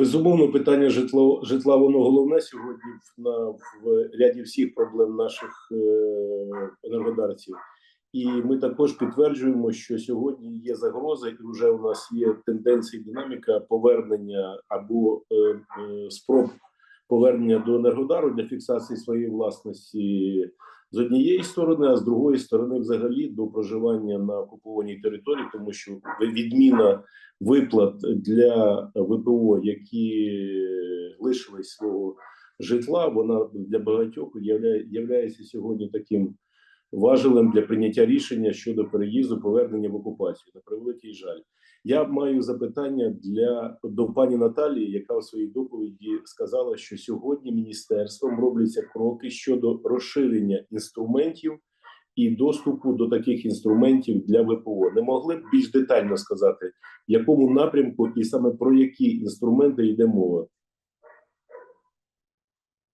Безумовно, питання житло житла воно головне сьогодні в, на, в ряді всіх проблем наших е, енергодарців. І ми також підтверджуємо, що сьогодні є загроза, і вже у нас є тенденція, динаміка повернення або е, е, спроб повернення до енергодару для фіксації своєї власності з однієї сторони, а з другої сторони, взагалі, до проживання на окупованій території, тому що відміна виплат для ВПО, які лишились свого житла, вона для багатьох являє, являється сьогодні таким важелем для прийняття рішення щодо переїзду повернення в окупацію. На превеликий жаль. Я маю запитання для до пані Наталії, яка в своїй доповіді сказала, що сьогодні міністерством робляться кроки щодо розширення інструментів і доступу до таких інструментів для ВПО. Не могли б більш детально сказати, в якому напрямку і саме про які інструменти йде мова?